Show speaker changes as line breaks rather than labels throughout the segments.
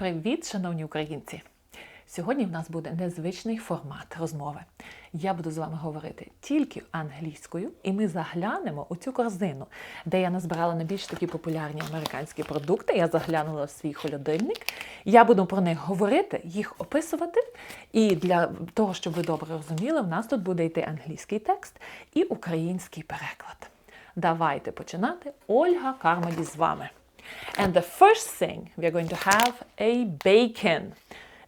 Привіт, шановні українці! Сьогодні в нас буде незвичний формат розмови. Я буду з вами говорити тільки англійською, і ми заглянемо у цю корзину, де я назбирала найбільш такі популярні американські продукти. Я заглянула в свій холодильник. Я буду про них говорити, їх описувати. І для того, щоб ви добре розуміли, в нас тут буде йти англійський текст і український переклад. Давайте починати. Ольга Кармаді з вами. And the first thing we're going to have a bacon.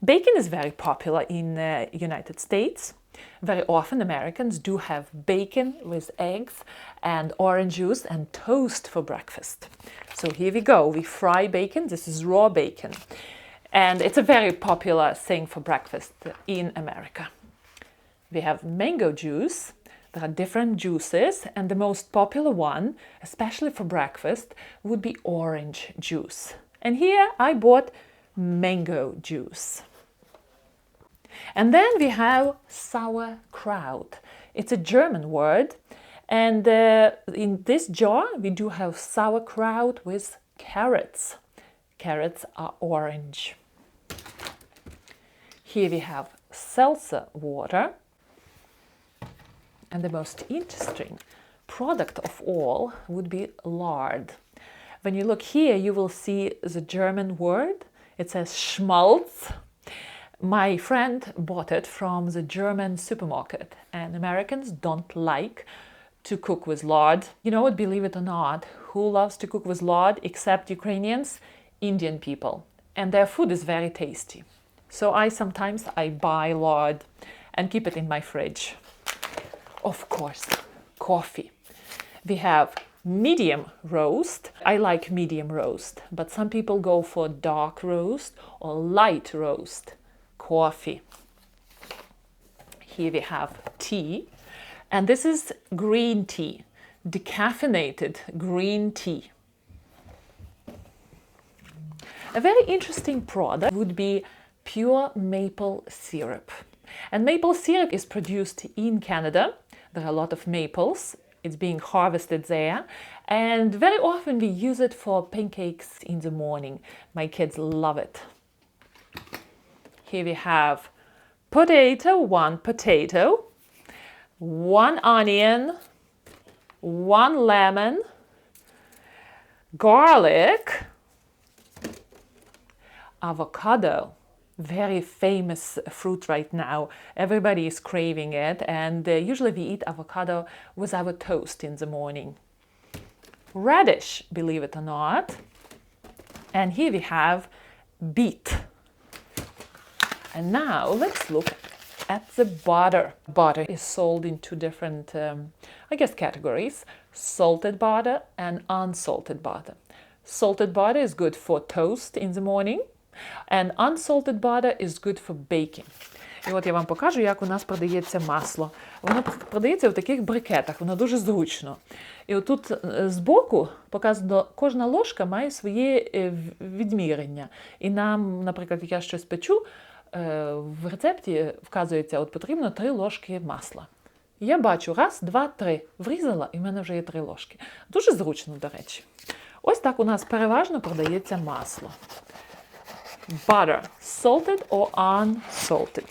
Bacon is very popular in uh, United States. Very often Americans do have bacon with eggs and orange juice and toast for breakfast. So here we go. We fry bacon. This is raw bacon. And it's a very popular thing for breakfast in America. We have mango juice. There are different juices, and the most popular one, especially for breakfast, would be orange juice. And here I bought mango juice. And then we have sauerkraut. It's a German word, and uh, in this jar we do have sauerkraut with carrots. Carrots are orange. Here we have seltzer water. And the most interesting product of all would be lard. When you look here, you will see the German word. It says Schmalz. My friend bought it from the German supermarket, and Americans don't like to cook with lard. You know what, believe it or not, who loves to cook with lard except Ukrainians? Indian people. And their food is very tasty. So I sometimes I buy lard and keep it in my fridge. Of course, coffee. We have medium roast. I like medium roast, but some people go for dark roast or light roast. Coffee. Here we have tea, and this is green tea, decaffeinated green tea. A very interesting product would be pure maple syrup. And maple syrup is produced in Canada. There are a lot of maples. It's being harvested there. And very often we use it for pancakes in the morning. My kids love it. Here we have potato, one potato, one onion, one lemon, garlic, avocado, very famous fruit right now. Everybody is craving it, and uh, usually we eat avocado with our toast in the morning. Radish, believe it or not. And here we have beet. And now let's look at the butter. Butter is sold in two different, um, I guess, categories salted butter and unsalted butter. Salted butter is good for toast in the morning. And unsalted butter is good for baking. І от я вам покажу, як у нас продається масло. Воно продається в таких брикетах, воно дуже зручно. І отут е, збоку показано, кожна ложка має своє е, відмірення. І нам, наприклад, як я щось печу, е, в рецепті вказується, от потрібно 3 ложки масла. Я бачу, раз, два, три. Врізала, і в мене вже є 3 ложки. Дуже зручно, до речі. Ось так у нас переважно продається масло. Butter, salted or unsalted.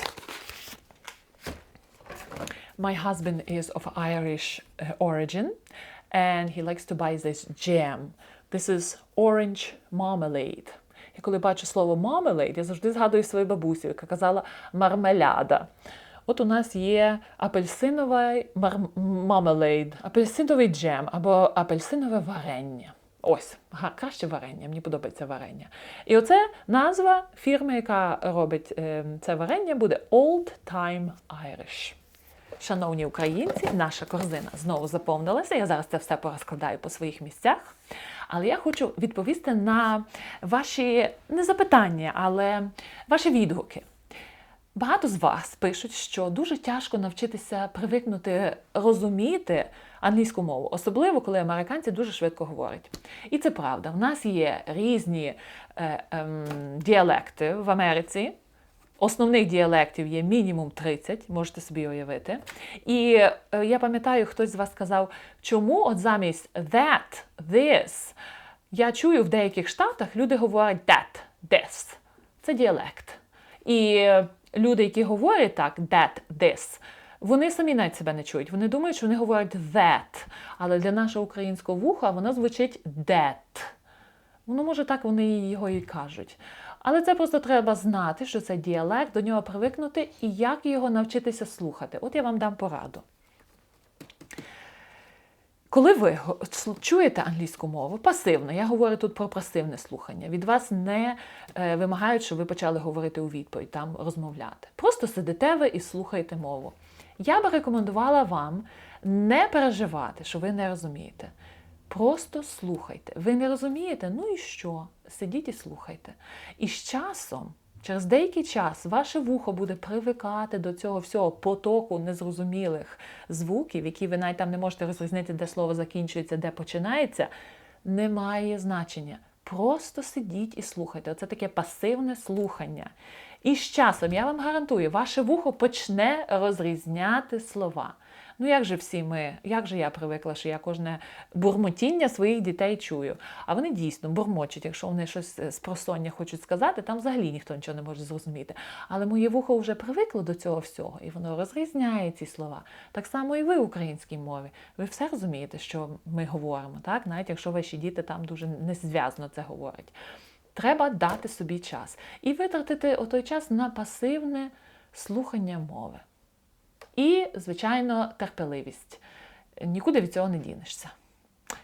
My husband is of Irish uh, origin and he likes to buy this jam. This is orange marmalade. І коли бачу слово marmalade, я завжди згадую свою бабусю, яка казала мармеляда. От у нас є апельсиновий мармелейд, апельсиновий джем або апельсинове варення. Ось, краще варення, мені подобається варення. І оце назва фірми, яка робить е, це варення, буде Old Time Irish. Шановні українці, наша корзина знову заповнилася. Я зараз це все порозкладаю по своїх місцях. Але я хочу відповісти на ваші не запитання, але ваші відгуки. Багато з вас пишуть, що дуже тяжко навчитися привикнути розуміти англійську мову, особливо коли американці дуже швидко говорять. І це правда. В нас є різні е, е, діалекти в Америці. Основних діалектів є мінімум 30, можете собі уявити. І е, я пам'ятаю, хтось з вас сказав, чому от замість that, this, я чую в деяких штатах люди говорять that, this. це діалект. І люди, які говорять так, that, this, вони самі навіть себе не чують. Вони думають, що вони говорять that. Але для нашого українського вуха воно звучить that. Воно може так вони його і кажуть. Але це просто треба знати, що це діалект, до нього привикнути і як його навчитися слухати. От я вам дам пораду. Коли ви чуєте англійську мову пасивно, я говорю тут про пасивне слухання. Від вас не е, вимагають, щоб ви почали говорити у відповідь, там розмовляти. Просто сидите ви і слухаєте мову. Я би рекомендувала вам не переживати, що ви не розумієте. Просто слухайте. Ви не розумієте? Ну і що? Сидіть і слухайте. І з часом, через деякий час, ваше вухо буде привикати до цього всього потоку незрозумілих звуків, які ви навіть там не можете розрізнити, де слово закінчується, де починається. Немає значення. Просто сидіть і слухайте. Оце таке пасивне слухання. І з часом, я вам гарантую, ваше вухо почне розрізняти слова. Ну як же всі ми, як же я привикла, що я кожне бурмотіння своїх дітей чую. А вони дійсно бурмочуть, якщо вони щось з просоння хочуть сказати, там взагалі ніхто нічого не може зрозуміти. Але моє вухо вже привикло до цього всього, і воно розрізняє ці слова. Так само і ви в українській мові. Ви все розумієте, що ми говоримо, так? Навіть якщо ваші діти там дуже незв'язно це говорять. Треба дати собі час і витратити той час на пасивне слухання мови. І, звичайно, терпеливість. Нікуди від цього не дінешся.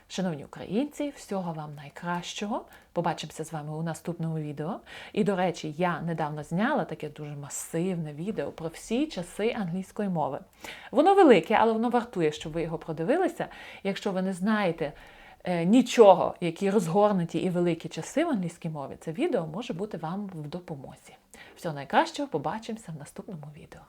Шановні українці, всього вам найкращого. Побачимося з вами у наступному відео. І, до речі, я недавно зняла таке дуже масивне відео про всі часи англійської мови. Воно велике, але воно вартує, щоб ви його продивилися. Якщо ви не знаєте е, нічого, які розгорнуті і великі часи в англійській мові, це відео може бути вам в допомозі. Всього найкращого, побачимося в наступному відео.